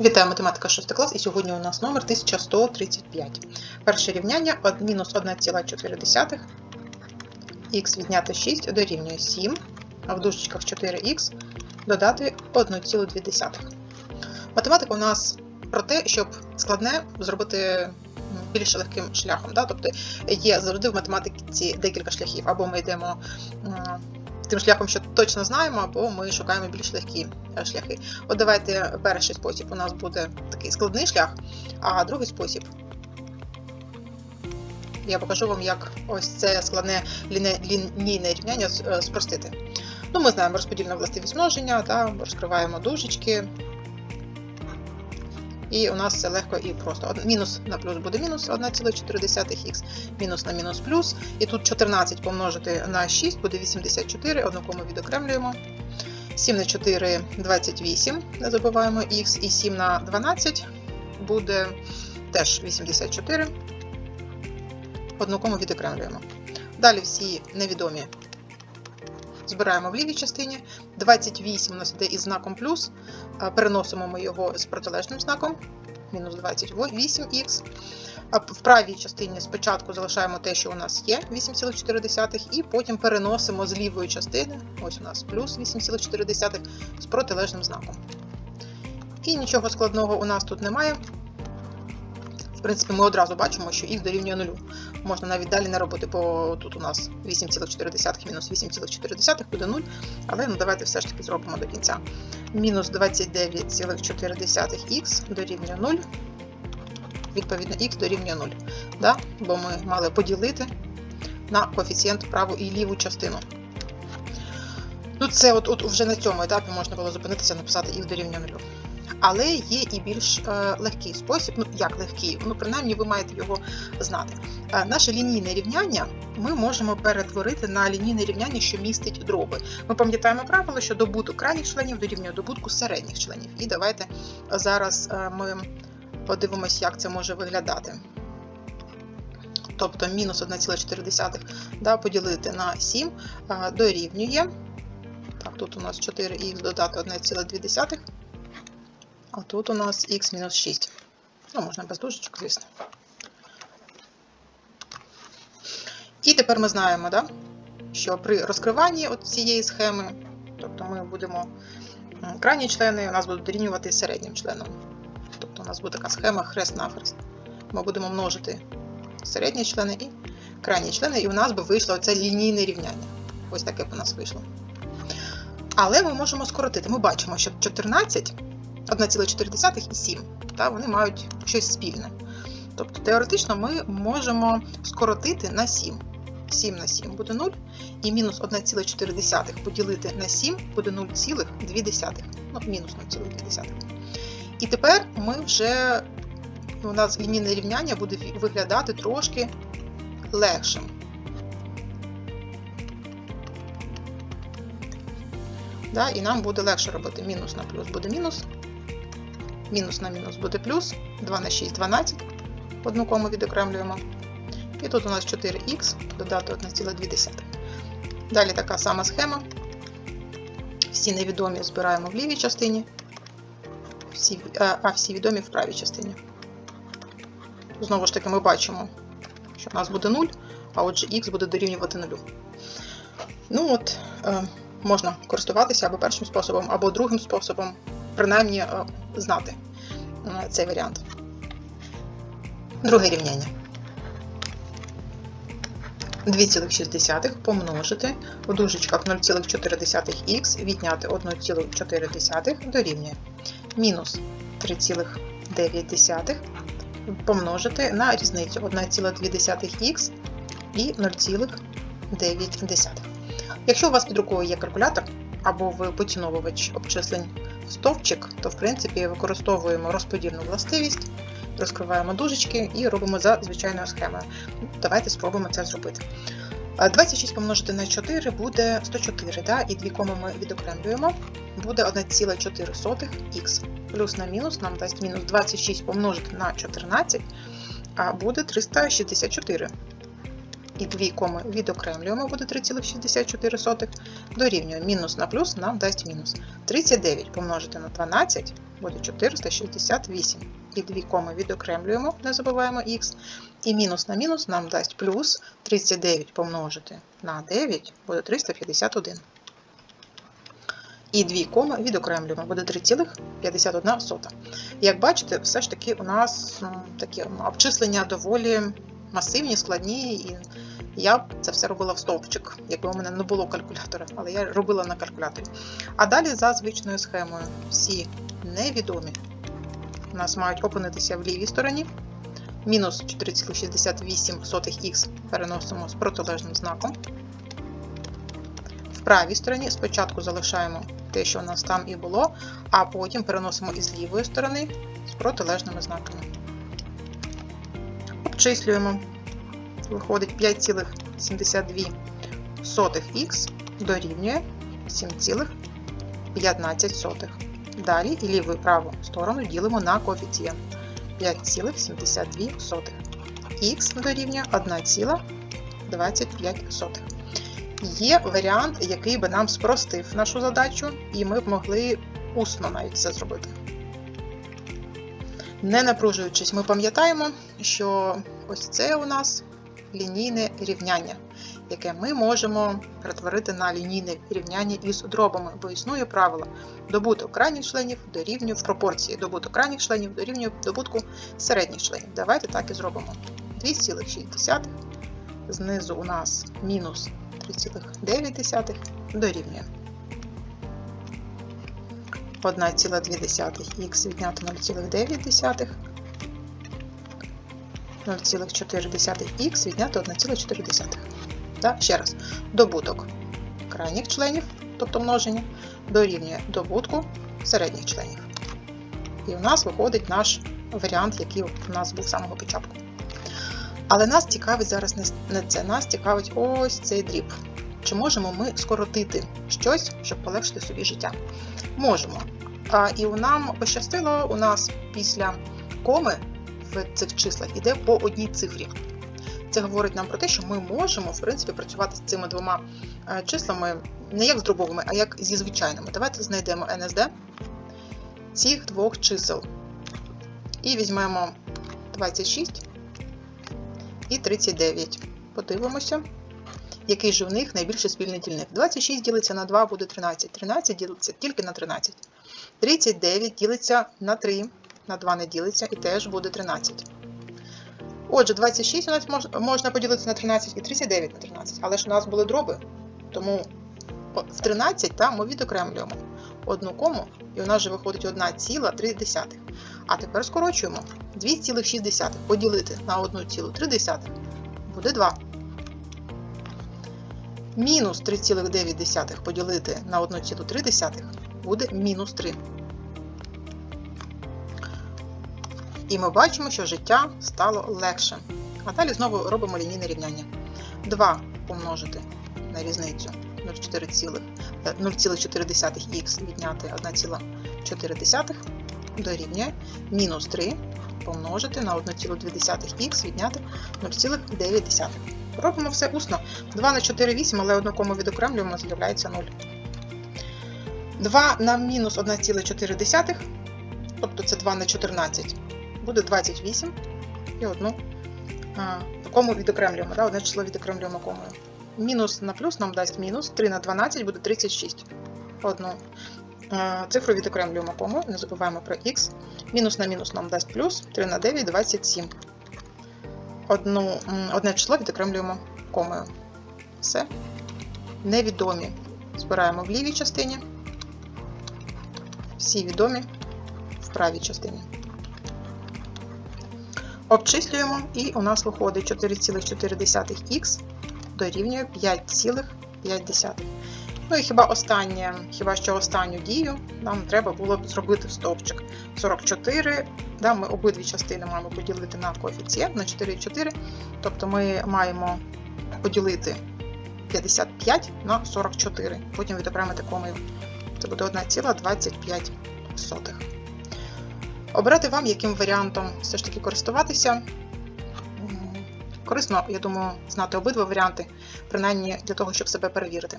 Вітаю математика 6 клас, і сьогодні у нас номер 1135. Перше рівняння мінус 1,4 х відняти 6 дорівнює 7, а в дужечках 4х додати 1,2. Математика у нас про те, щоб складне зробити більш легким шляхом. Да? Тобто є завжди в математиці декілька шляхів. Або ми йдемо тим шляхом, що точно знаємо, або ми шукаємо більш легкі е, шляхи. От давайте перший спосіб у нас буде такий складний шлях, а другий спосіб. Я покажу вам, як ось це складне лінійне рівняння е, спростити. Ну, ми знаємо розподільну властивість множення, та, розкриваємо дужечки. І у нас все легко і просто. Мінус на плюс буде мінус 1,4х, мінус на мінус плюс. І тут 14 помножити на 6 буде 84, одну відокремлюємо. 7 на 4 28, не забуваємо х, і 7 на 12 буде теж 84. Одну відокремлюємо. Далі всі невідомі збираємо в лівій частині. 28 у нас йде із знаком плюс. Переносимо ми його з протилежним знаком. Мінус 28х. В правій частині спочатку залишаємо те, що у нас є 8,4, і потім переносимо з лівої частини, ось у нас плюс 8,4 з протилежним знаком. І нічого складного у нас тут немає. Принципі, ми одразу бачимо, що х дорівнює 0. Можна навіть далі не робити, бо тут у нас 8,4 мінус 8,4 буде 0. Але ну, давайте все ж таки зробимо до кінця. Мінус 29,4х дорівнює 0 відповідно х дорівнює 0. Да? Бо ми мали поділити на коефіцієнт праву і ліву частину. Ну, це от, от вже на цьому етапі можна було зупинитися, написати х дорівнює 0. Але є і більш е, легкий спосіб, ну як легкий, ну принаймні ви маєте його знати. Е, наше лінійне рівняння ми можемо перетворити на лінійне рівняння, що містить дроби. Ми пам'ятаємо правило, що добуток крайніх членів дорівнює добутку середніх членів. І давайте зараз е, ми подивимось, як це може виглядати. Тобто мінус 1,4 да, поділити на 7 дорівнює. Так, тут у нас 4х додати 1,2, а тут у нас х мінус 6. Ну, можна без дужечок, звісно. І тепер ми знаємо, да, що при розкриванні цієї схеми, тобто ми будемо крайні члени, у нас будуть дорівнювати середнім членам. Тобто у нас буде така схема хрест-навхрест. Ми будемо множити середні члени і крайні члени, і у нас би вийшло це лінійне рівняння. Ось таке б у нас вийшло. Але ми можемо скоротити. Ми бачимо, що 14, 1,4 і 7, та, вони мають щось спільне. Тобто теоретично ми можемо скоротити на 7. 7 на 7 буде 0, і мінус 1,4 поділити на 7 буде 0,2. Ну, мінус 0,2. І тепер ми вже у нас лінійне рівняння буде виглядати трошки легшим. Да, і нам буде легше робити мінус на плюс буде мінус. Мінус на мінус буде плюс. 2 на 6 12. Одну кому відокремлюємо. І тут у нас 4х додати 1,2. Далі така сама схема. Всі невідомі збираємо в лівій частині всі, а, всі відомі в правій частині. Знову ж таки, ми бачимо, що у нас буде 0, а отже х буде дорівнювати 0. Ну от, е, можна користуватися або першим способом, або другим способом, принаймні е, знати е, цей варіант. Друге рівняння. 2,6 помножити в дужечках 0,4х відняти 1,4 дорівнює мінус 3,9 помножити на різницю 1,2х і 0,9. Якщо у вас під рукою є калькулятор або ви поціновувач обчислень стовпчик, то в принципі використовуємо розподільну властивість, розкриваємо дужечки і робимо за звичайною схемою. Давайте спробуємо це зробити. 26 помножити на 4 буде 104, да? і дві коми ми відокремлюємо. Буде 1,4х. Плюс на мінус нам дасть мінус 26 помножити на 14, а буде 364. І дві коми відокремлюємо, буде 3,64. Дорівнює мінус на плюс нам дасть мінус. 39 помножити на 12 буде 468. І дві коми відокремлюємо, не забуваємо х. І мінус на мінус нам дасть плюс 39 помножити на 9 буде 351. І дві коми відокремлюємо, буде 3,51. Як бачите, все ж таки у нас такі м, обчислення доволі масивні, складні, і я це все робила в стовпчик, якби у мене не було калькулятора, але я робила на калькуляторі. А далі за звичною схемою всі невідомі у нас мають опинитися в лівій стороні. Мінус 4,68х переносимо з протилежним знаком. В правій стороні спочатку залишаємо те, що у нас там і було, а потім переносимо із лівої сторони з протилежними знаками. Обчислюємо. Виходить 5,72х дорівнює 7,15. Далі і ліву і праву сторону ділимо на коефіцієнт 5,72. Х дорівнює 1,25. Є варіант, який би нам спростив нашу задачу, і ми б могли усно навіть це зробити. Не напружуючись, ми пам'ятаємо, що ось це у нас лінійне рівняння, яке ми можемо перетворити на лінійне рівняння із дробами, бо існує правило добуток крайніх членів дорівнює в пропорції добуток крайніх членів дорівнює добутку середніх членів. Давайте так і зробимо. 2,6 знизу у нас мінус 3,9 дорівнює 1,2х відняти 0,9, 0,4х відняти 1,4. Так, ще раз, добуток крайніх членів, тобто множення, дорівнює добутку середніх членів. І у нас виходить наш варіант, який у нас був з самого початку. Але нас цікавить зараз не це, нас цікавить ось цей дріб. Чи можемо ми скоротити щось, щоб полегшити собі життя? Можемо. І нам пощастило, у нас після коми в цих числах іде по одній цифрі. Це говорить нам про те, що ми можемо, в принципі, працювати з цими двома е, числами не як з дробовими, а як зі звичайними. Давайте знайдемо НСД цих двох чисел. І візьмемо 26 і 39. Подивимося, який же в них найбільший спільний дільник. 26 ділиться на 2, буде 13. 13 ділиться тільки на 13. 39 ділиться на 3, на 2 не ділиться і теж буде 13. Отже, 26 у нас можна поділити на 13 і 39 на 13. Але ж у нас були дроби, тому в 13 та, ми відокремлюємо одну кому, і у нас вже виходить 1,3. А тепер скорочуємо 2,6 поділити на 1,3 буде 2. Мінус 3,9 поділити на 1,3 буде мінус 3. І ми бачимо, що життя стало легше. А далі знову робимо лінійне рівняння. 2 помножити на різницю 0,4х відняти 1,4 дорівнює мінус 3 помножити на 1,2х відняти 0,9. Робимо все усно. 2 на 4 8, але одну кому відокремлюємо, з'являється 0. 2 на мінус 1,4, тобто це 2 на 14, буде 28. І одну кому відокремлюємо, да, одне число відокремлюємо комою. Мінус на плюс нам дасть мінус, 3 на 12 буде 36. Одну цифру відокремлюємо комою, не забуваємо про х. Мінус на мінус нам дасть плюс, 3 на 9 27. Одну, одне число відокремлюємо комою. Все. Невідомі. Збираємо в лівій частині. Всі відомі в правій частині. Обчислюємо, і у нас виходить 4,4х дорівнює 5,5. Ну і хіба останнє, хіба що останню дію нам треба було б зробити стовпчик 44. Да, Ми обидві частини маємо поділити на коефіцієнт на 4,4. Тобто ми маємо поділити 55 на 44. Потім відокремити комою. Це буде 1,25. Обирати вам, яким варіантом все ж таки користуватися. Корисно, я думаю, знати обидва варіанти, принаймні для того, щоб себе перевірити.